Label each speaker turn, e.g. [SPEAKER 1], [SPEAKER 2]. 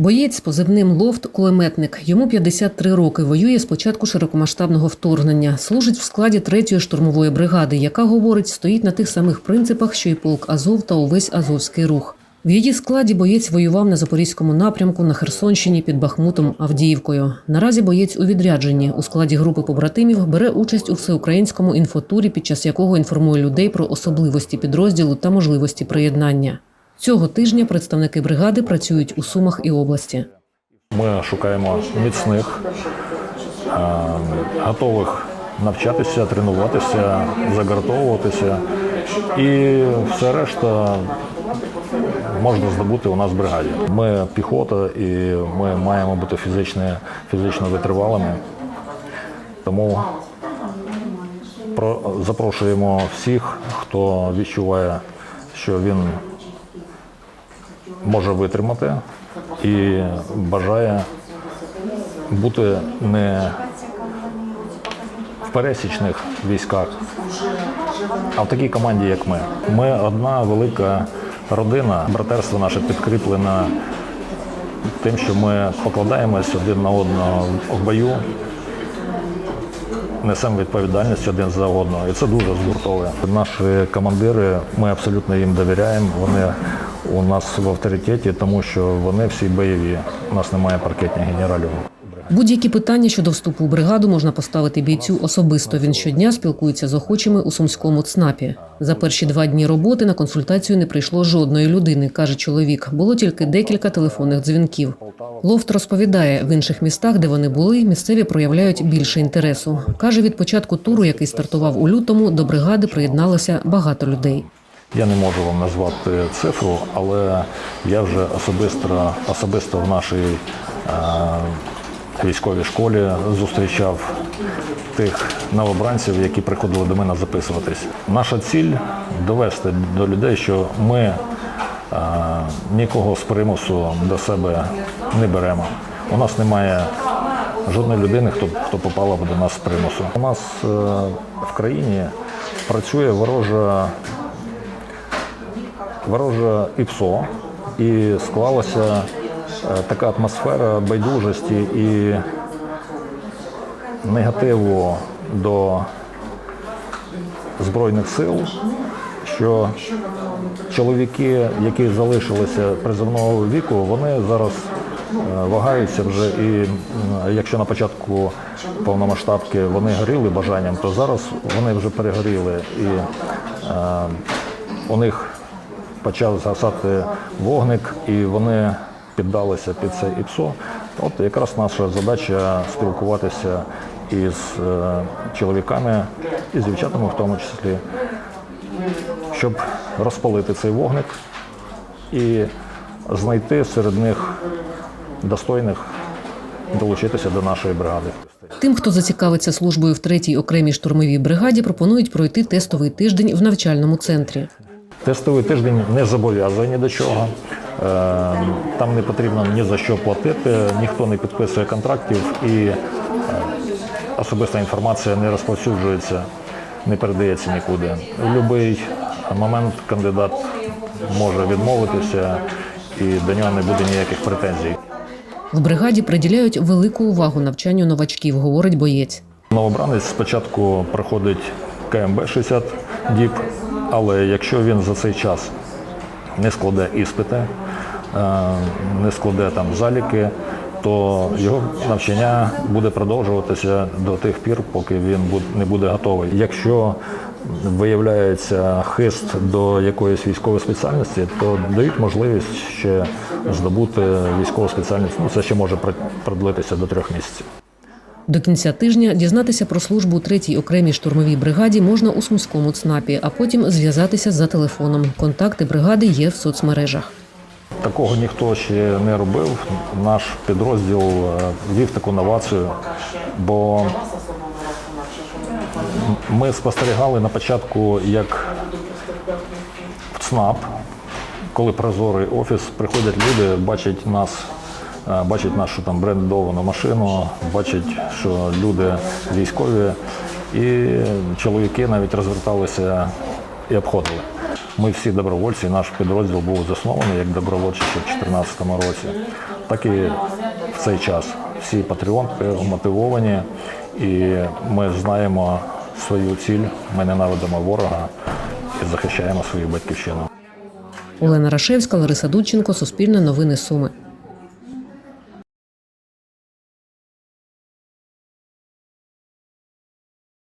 [SPEAKER 1] Боєць позивним лофт кулеметник. Йому 53 роки. Воює з початку широкомасштабного вторгнення. Служить в складі 3-ї штурмової бригади, яка говорить, стоїть на тих самих принципах, що й полк Азов та увесь Азовський рух. В її складі боєць воював на запорізькому напрямку на Херсонщині під Бахмутом Авдіївкою. Наразі боєць у відрядженні у складі групи побратимів бере участь у всеукраїнському інфотурі, під час якого інформує людей про особливості підрозділу та можливості приєднання. Цього тижня представники бригади працюють у Сумах і області.
[SPEAKER 2] Ми шукаємо міцних, е, готових навчатися, тренуватися, загартовуватися. І все решта можна здобути у нас в бригаді. Ми піхота і ми маємо бути фізично, фізично витривалими. Тому про- запрошуємо всіх, хто відчуває, що він може витримати і бажає бути не в пересічних військах, а в такій команді, як ми. Ми одна велика родина. Братерство наше підкріплене тим, що ми покладаємось один на одного в бою, несемо відповідальність один за одного. І це дуже згуртовує. Наші командири, ми абсолютно їм довіряємо. Вони у нас в авторитеті, тому що вони всі бойові. У нас немає паркетних генералів.
[SPEAKER 1] Будь-які питання щодо вступу в бригаду можна поставити бійцю особисто. Він щодня спілкується з охочими у сумському ЦНАПі. За перші два дні роботи на консультацію не прийшло жодної людини, каже чоловік. Було тільки декілька телефонних дзвінків. Лофт розповідає, в інших містах, де вони були, місцеві проявляють більше інтересу. каже, від початку туру, який стартував у лютому, до бригади приєдналося багато людей.
[SPEAKER 2] Я не можу вам назвати цифру, але я вже особисто, особисто в нашій е, військовій школі зустрічав тих новобранців, які приходили до мене записуватись. Наша ціль довести до людей, що ми е, нікого з примусу до себе не беремо. У нас немає жодної людини, хто, хто попала б до нас з примусу. У нас е, в країні працює ворожа вороже ІПСО, і склалася е, така атмосфера байдужості і негативу до Збройних сил, що чоловіки, які залишилися призовного віку, вони зараз е, вагаються вже і якщо на початку повномасштабки вони горіли бажанням, то зараз вони вже перегоріли. І е, у них почав згасати вогник, і вони піддалися під це ІПСО. От якраз наша задача спілкуватися із е, чоловіками і з дівчатами в тому числі, щоб розпалити цей вогник і знайти серед них достойних долучитися до нашої бригади.
[SPEAKER 1] Тим, хто зацікавиться службою в третій окремій штурмовій бригаді, пропонують пройти тестовий тиждень в навчальному центрі.
[SPEAKER 2] Тестовий тиждень не зобов'язує ні до чого. Е, Там не потрібно ні за що платити, ніхто не підписує контрактів і е, особиста інформація не розповсюджується, не передається нікуди. В будь-який момент кандидат може відмовитися і до нього не буде ніяких претензій.
[SPEAKER 1] В бригаді приділяють велику увагу навчанню новачків, говорить боєць.
[SPEAKER 2] Новобранець спочатку проходить КМБ 60 діб, але якщо він за цей час не складе іспити, е, не складе там заліки, то його навчання буде продовжуватися до тих пір, поки він не буде готовий. Якщо виявляється хист до якоїсь військової спеціальності, то дають можливість ще здобути військову спеціальність. Ну, це ще може продлитися до трьох місяців.
[SPEAKER 1] До кінця тижня дізнатися про службу третій окремій штурмовій бригаді можна у сумському ЦНАПі, а потім зв'язатися за телефоном. Контакти бригади є в соцмережах.
[SPEAKER 2] Такого ніхто ще не робив. Наш підрозділ е, вів таку новацію, бо ми спостерігали на початку, як в ЦНАП, коли прозорий офіс, приходять люди, бачать нас, е, бачать нашу там брендовану машину, бачать, що люди військові, і чоловіки навіть розверталися і обходили. Ми всі добровольці, наш підрозділ був заснований як добровольчий ще в 2014 році. так і в цей час. Всі патріоти мотивовані, і ми знаємо свою ціль. Ми ненавидимо ворога і захищаємо свою батьківщину.
[SPEAKER 1] Олена Рашевська, Лариса Дудченко, Суспільне новини Суми.